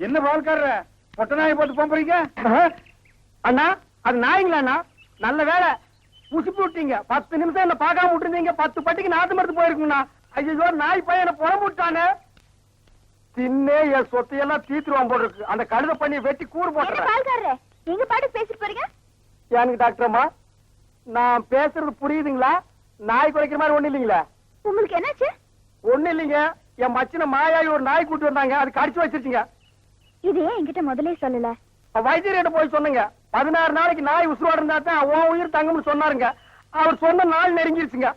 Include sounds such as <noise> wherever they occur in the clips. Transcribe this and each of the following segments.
என்ன பால்காரர? பொட்ட நாயை போட்டு போம்பறீங்க அண்ணா அது நாய்ங்களா அண்ணா? நல்ல வேலை புசுப்பு விட்டீங்க. பத்து நிமிஷம் என்ன பார்க்காம விட்டுருந்தீங்க. பத்து பட்டிக்கு நாத்து மருந்து போயிருக்குங்கண்ணா ஐயோ நாய் பையனை புறம்பு விட்டானே. தின்னே என் சொத்தையெல்லாம் தீத்துருவான் போல இருக்கு. அந்த கழுத பண்ணி வெட்டி கூறு பால்காரரே? நீங்க பாட்டு பேசிட்டு போறீங்க? எனக்கு டாக்டர் அம்மா நான் பேசுறது புரியுதுங்களா? நாய் குறைக்கிற மாதிரி ஒண்ணு இல்லைங்களா? உங்களுக்கு என்னாச்சு? ஒண்ணு இல்லைங்க. என் மச்சின மாயாயி ஒரு நாய் கூட்டி வந்தாங்க. அது கடிச்சு வச்சிருச்சுங்க. இது ஏன் என்கிட்ட முதல்ல சொல்லல? வைத்தியர்கிட்ட போய் சொன்னங்க. பதினாறு நாளைக்கு நாய் உசுரோட இருந்தா தான் உன் உயிர் தங்கும்னு சொன்னாருங்க. அவர் சொன்ன நாள் நெருங்கிருச்சுங்க.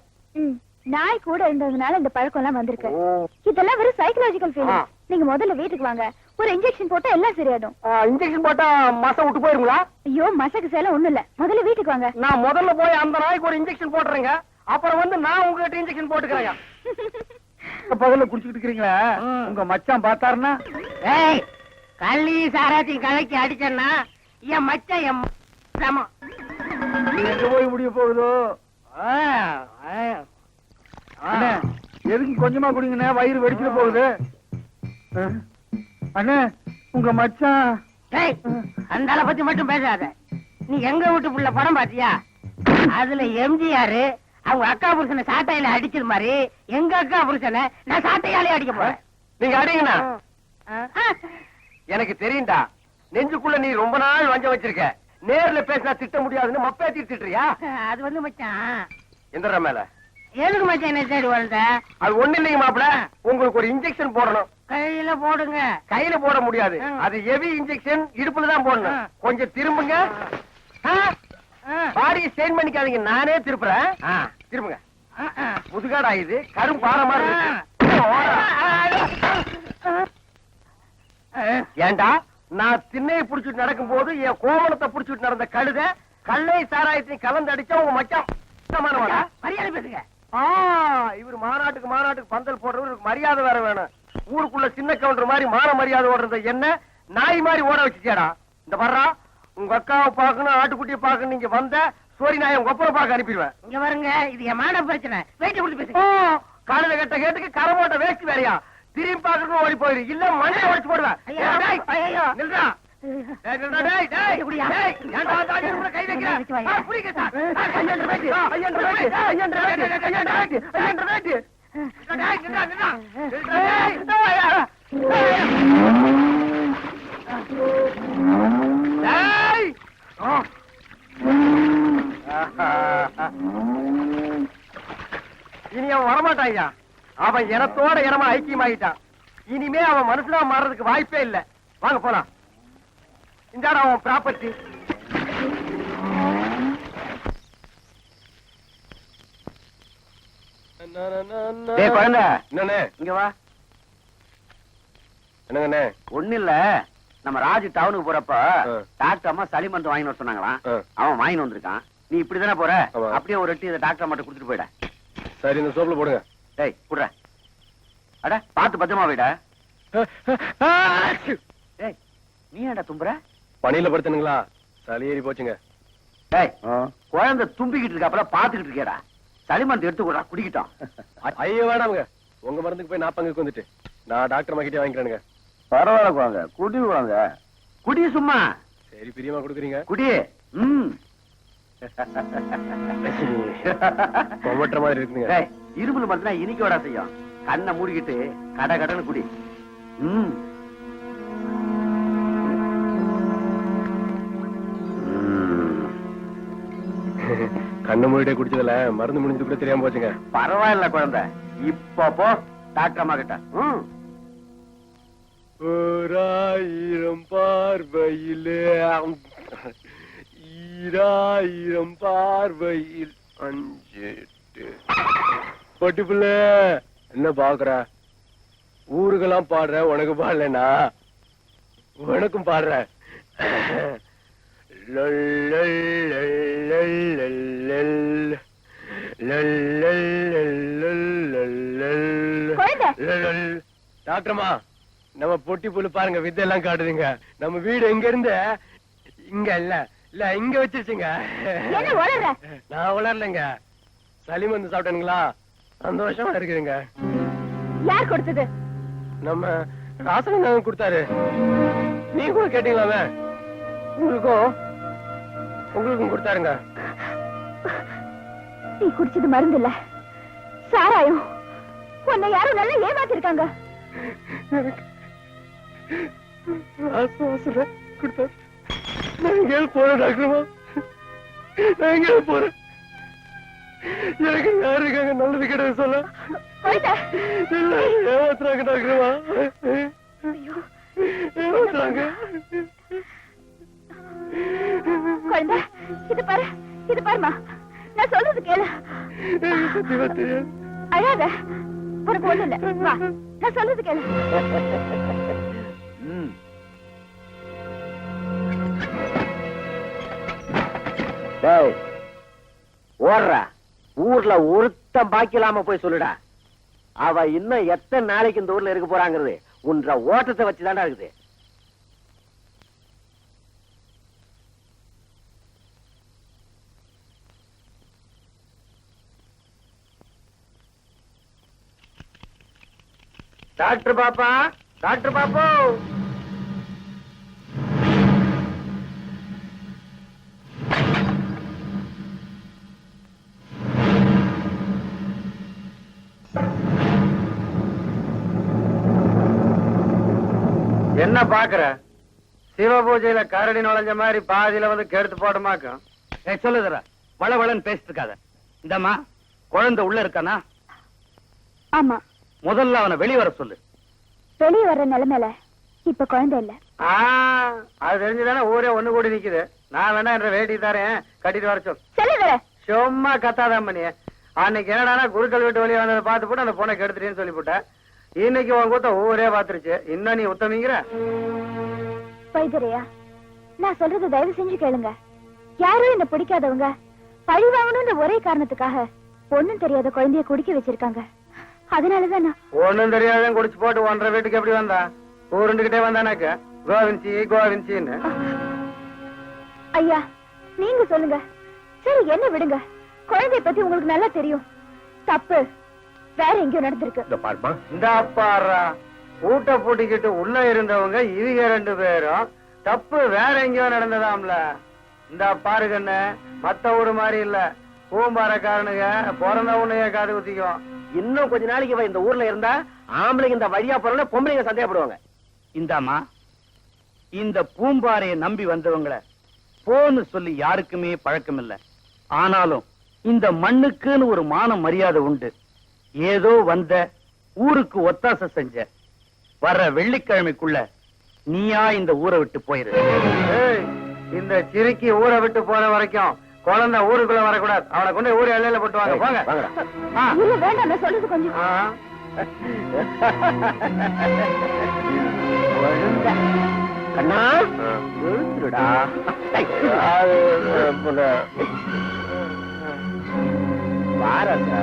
நாய் கூட இருந்ததுனால இந்த பழக்கம் எல்லாம் வந்திருக்கு இதெல்லாம் வெறும் சைக்கலாஜிக்கல். ஃபீலிங் நீங்க முதல்ல வீட்டுக்கு வாங்க. ஒரு இன்ஜெக்ஷன் போட்டா எல்லாம் சரியாயிடும். இன்ஜெக்ஷன் போட்டா மசம் விட்டு போயிருங்களா? ஐயோ மசக்கு சேலம் ஒண்ணும் இல்ல. முதல்ல வீட்டுக்கு வாங்க. நான் முதல்ல போய் அந்த நாய்க்கு ஒரு இன்ஜெக்ஷன் போட்டுறேங்க. அப்புறம் வந்து நான் உங்ககிட்ட இன்ஜெக்ஷன் போட்டுக்கிறேங்க. <laughs> பகல்ல குடிச்சிட்டு இருக்கிறீங்களா உங்க மச்சான் பார்த்தாருன்னா? ஏய் கள்ளி சாராத்தையும் கலக்கி அடிச்சேன்னா என் மச்சான் என் சமம். எங்க போய் முடிய போகுதோ? எதுக்கு கொஞ்சமா குடிங்கண்ணே? வயிறு வெடிச்சிட்டு போகுது. அண்ணே உங்க மச்சான் டேய் அந்த ஆளை பத்தி மட்டும் பேசாத. நீ எங்க வீட்டு புள்ள படம் பாத்தியா அதுல எம்ஜிஆர் அவங்க அக்கா புருஷனை சாட்டையில அடிச்சது மாதிரி எங்க அக்கா புருஷனை நான் சாட்டையாலே அடிக்க போறேன். நீங்க அடிங்கண்ணா. ஆ. எனக்கு தெரியும்டா நெஞ்சுக்குள்ள நீ ரொம்ப நாள் வஞ்சம் வச்சிருக்க. நேர்ல பேசினா திட்ட முடியாதுன்னு மப்பேத்தி திட்டுறியா அது வந்து மச்சான். எந்திர மேல. எதுக்கு மச்சான் என்ன தேடி வளர்ந்த? அது ஒண்ணு இல்லைங்க மாப்பிள. உங்களுக்கு ஒரு இன்ஜெக்ஷன் போடணும். கையில போடுங்க. கையில போட முடியாது. அது ஹெவி இன்ஜெக்ஷன் இடுப்புல தான் போடணும். கொஞ்சம் திரும்புங்க. பாடியை ஸ்டெயின் பண்ணிக்காதீங்க. நானே திருப்புறேன். திரும்புங்க. முதுகாடா இது. கரும் பாறை மாதிரி. ஏண்டா? நான் திண்ணையை புடிச்சிட்டு நடக்கும் போது என் கோவணத்தை புடிச்சிட்டு நடந்த கழுத கல்லை சாராயத்தையும் கலந்து அடிச்சா உங்க மச்சான்? மரியாதை பேசுங்க. இவர் மாநாட்டுக்கு மாநாட்டுக்கு பந்தல் போடுறவருக்கு மரியாதை வேற வேணும். ஊருக்குள்ள சின்ன கவுண்டர் மாதிரி மான மரியாதை ஓடுறத என்ன? நாய் மாதிரி ஓட வச்சுச்சேடா இந்த வர்றா உங்க அக்காவை பார்க்கணும் ஆட்டுக்குட்டியை பார்க்கணும் நீங்க வந்த சோரி நாயை உங்க அப்பனை பார்க்க அனுப்பிடுவேன். இங்க வருங்க இது என் மான பிரச்சனை. வெயிட் கொடுத்து பேசுங்க. காலையில கட்ட கேட்டுக்கு கரை போட்ட வேஸ்ட் வேறையா? திரும்பி பார்க்கணும் ஓடி போயிரு. இல்ல மண்ணில உடைச்சு போடுவேன். இனி அவன் வரமாட்டான் அவன் இனத்தோட இனமா ஐக்கியமாயிட்டான் இனிமே அவன் மனசுல மாறதுக்கு வாய்ப்பே இல்லை வாங்க போலாம் இந்தாடா அவன் ப்ராப்பர்ட்டி டேய் குழந்தை என்னண்ணே இங்க வா என்னங்கண்ணே ஒண்ணு இல்ல நம்ம ராஜு டவுனுக்கு போறப்ப. டாக்டர் அம்மா சளி மருந்து வாங்கி வர சொன்னாங்களாம். அவன் வாங்கி வந்திருக்கான் நீ இப்படிதானே போற. அப்படியே ஒரு எட்டி இதை டாக்டர் அம்மாட்ட கொடுத்துட்டு போயிட சரி இந்த சோப்புல போடுங்க டேய் குடுற அட பாத்து பத்திரமா போயிட டேய் நீ ஏன்டா தும்புற பணியில படுத்துனுங்களா? சளி ஏறி போச்சுங்க. குழந்தை தும்பிக்கிட்டு இருக்காப்பல பாத்துக்கிட்டு இருக்கேடா சளி மருந்து எடுத்து கொடுறா குடிக்கிட்டோம். <laughs> ஐயோ வேணாமுங்க. உங்க மருந்துக்கு போய் நான் பங்குக்கு வந்துட்டு நான் டாக்டர் மகிட்டே வாங்கிக்கிறேனுங்க. பரவாயில்ல குழந்தை. குடி குழந்தை. குடி சும்மா. சரி பிரியமா கொடுக்குறீங்க. குடி. ம். <laughs> கொமட்டுற மாதிரி இருக்குங்க. டேய், இருமல் மருந்துனா இனிக்கோடா செய்யும். கண்ணை மூடிக்கிட்டு கட கடன்னு குடி. ம் ம். கண்ணு மூடிட்டே குடிச்சதுல மருந்து முடிஞ்சது கூட தெரியாம போச்சுங்க. பரவாயில்ல குழந்தை. இப்ப போ டாக்டர் அம்மா கிட்ட. ம். ஓராயிரம் பார்வையிலே ஈராயிரம் பார்வையில் அஞ்சு பொட்டி என்ன பாக்குற? ஊருக்கெல்லாம் பாடுற உனக்கு பாடலனா? உனக்கும் பாடுற. டாக்டர்மா நம்ம பொட்டி புல்லு பாருங்க வித்தெல்லாம் காட்டுதுங்க. நம்ம வீடு எங்க இருந்து இங்க இல்ல இல்ல இங்க வச்சிருச்சுங்க. நான் உளரலைங்க சளி மருந்து சாப்பிட்டேனுங்களா? சந்தோஷமா இருக்குதுங்க. யார் கொடுத்தது? நம்ம ராசன் கொடுத்தாரு. நீங்க கூட கேட்டீங்களாமே? உங்களுக்கும் உங்களுக்கும் கொடுத்தாருங்க. நீ குடிச்சது மருந்து இல்ல சாராயம். உன்னை யாரும் நல்லா ஏமாத்திருக்காங்க. போறேன் டாக்டர்மா நான் எங்கேயாவது போறேன். எனக்கு யாரு இருக்காங்க நல்லது கிடையாது சொல்ல. ஏமாத்துறாங்க டாக்டர்மா ஏமாத்துறாங்க. குழந்தை இது பாரு இது பாருமா நான் சொல்றது கேளு. எனக்கு சத்தியமா தெரியாது அழாத. உனக்கு ஒண்ணு இல்ல. வா நான் சொல்றது கேளு. ம். டேய் ஓடுறா. ஊர்ல ஒருத்தன் பாக்கி இல்லாம போய் சொல்லுடா. அவ இன்னும் எத்தனை நாளைக்கு இந்த ஊர்ல இருக்க போறாங்கிறது உன்ற ஓட்டத்தை வச்சுதான்டா இருக்குது. டாக்டர் பாப்பா டாக்டர் பாப்போ. என்ன பாக்குற? சிவ பூஜையில கரடி நுழைஞ்ச மாதிரி பாதியில வந்து கெடுத்து போடுமாக்கும் சொல்லுதுற வளவளன்னு பேசிட்டு இருக்காத. இந்தம்மா குழந்தை உள்ள இருக்கானா? ஆமா. முதல்ல அவனை வெளிய வர சொல்லு. வெளியே வர்ற நிலைமையில இப்ப குழந்தை இல்ல. அது தெரிஞ்சுதானே ஊரே ஒண்ணு கூடி நிக்குது. நான் வேணா என்ற வேட்டி தரேன். கட்டிட்டு வர சொல் சொல்லுதர சும்மா கத்தாதான் பண்ணி அன்னைக்கு என்னடானா குருக்கள் வீட்டு வெளியே வந்ததை பார்த்து போட்டு அந்த பொண்ணை கெடுத்துட்டேன்னு சொல்லிவிட்டேன் இன்னைக்கு உன் கூத்த ஊரே பாத்துருச்சு இன்னும் நீ உத்தமிங்கிற? வைத்தியரையா நான் சொல்றது தயவு செஞ்சு கேளுங்க. யாரும் என்ன பிடிக்காதவங்க பழி வாங்கணும்ன்ற ஒரே காரணத்துக்காக ஒண்ணும் தெரியாத குழந்தைய குடிக்க வச்சிருக்காங்க. அதனாலதான்? ஒண்ணும் தெரியாதான் குடிச்சு போட்டு ஒன்றரை வீட்டுக்கு எப்படி வந்தா? ஊருண்டுகிட்டே வந்தானாக்க கோவின்சி கோவின்சின்னு ஐயா நீங்க சொல்லுங்க. சரி என்ன விடுங்க. குழந்தைய பத்தி உங்களுக்கு நல்லா தெரியும். தப்பு. வேற எங்கேயோ நடந்திருக்கு. இந்த பாடுறா ஊட்ட பூட்டிக்கிட்டு உள்ள இருந்தவங்க இவங்க ரெண்டு பேரும். தப்பு வேற எங்கேயோ நடந்ததாம்ல. இந்த பாரு கண்ணு மத்த ஊரு மாதிரி இல்ல. பூம்பாரக்காரனுங்க பிறந்த உன்னைய காது குத்திக்கும். இன்னும் கொஞ்ச நாளைக்கு இவ இந்த ஊர்ல இருந்தா ஆம்பளைங்க இந்த வழியா போறல பொம்பளைங்க சந்தேகப்படுவாங்க. இந்தாமா இந்த பூம்பாறையை நம்பி வந்தவங்கள போன்னு சொல்லி யாருக்குமே பழக்கம் இல்ல ஆனாலும் இந்த மண்ணுக்குன்னு ஒரு மான மரியாதை உண்டு. ஏதோ வந்த ஊருக்கு ஒத்தாசை செஞ்ச வர்ற வெள்ளிக்கிழமைக்குள்ள நீயா இந்த ஊரை விட்டு போயிரு. இந்த சிறுக்கி ஊரை விட்டு போற வரைக்கும் குழந்தை ஊருக்குள்ள வரக்கூடாது அவனை கொண்டு ஊர் எல்லையில போட்டு வாங்க போங்க ஆ. இல்ல வேண்டாம் நான் சொல்றது கொஞ்சம். கண்ணா. வாரங்க.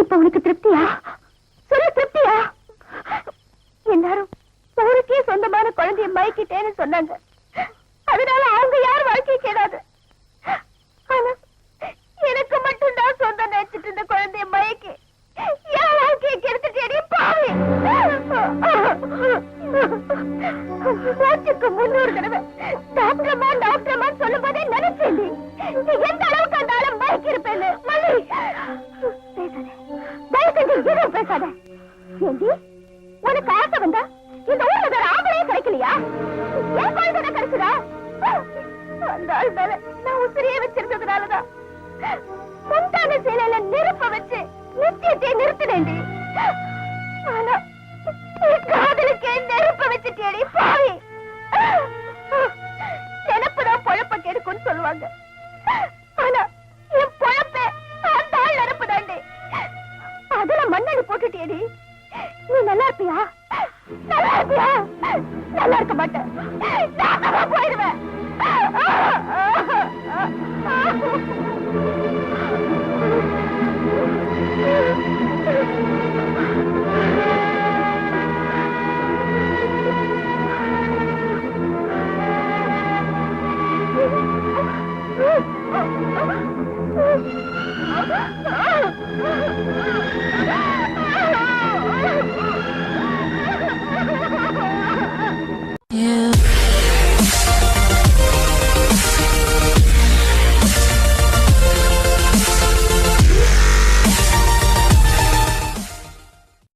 இப்ப உனக்கு திருப்தியா? சொல்ல திருப்தியா? எல்லாரும் ஊருக்கே சொந்தமான குழந்தைய மயக்கிட்டேன்னு சொன்னாங்க. அதனால அவங்க யார் வாழ்க்கை கேடாது ஆனா குழந்தை மயக்கி முன்னூறு தடவை டாக்டர்மா டாக்டர்மா சொல்லும் போதே நினைச்சேன் நீ எந்த அளவுக்கு அந்த ஆளை மயக்கி மல்லி. பேசாத. தயவு செஞ்சு எதுவும் பேசாத. ஏண்டி உனக்கு ஆசை வந்தா இந்த ஊர்ல வேற ஆம்பளையே கிடைக்கலையா? என் குழந்தை அந்த ஆள் மேல நான் உசிரியே வச்சிருந்ததுனாலதான். முந்தான சேலையில நெருப்ப நித்தியத்தை நிறுத்தினேண்டி ஆனா என் காதலுக்கே நெருப்ப வச்சுட்டேடி பாவி. நினப்புதான் பொழப்ப கெடுக்கும்னு சொல்லுவாங்க. ஆனா என் பொழப்ப அந்த ஆள் நினப்பு தாண்டி. அதுல மண்ணடி போட்டுட்டேடி நீ நல்லா இருப்பியா? நல்லா இருப்பியா? நல்லா இருக்க மாட்டேன். போயிடுவேன். Ah!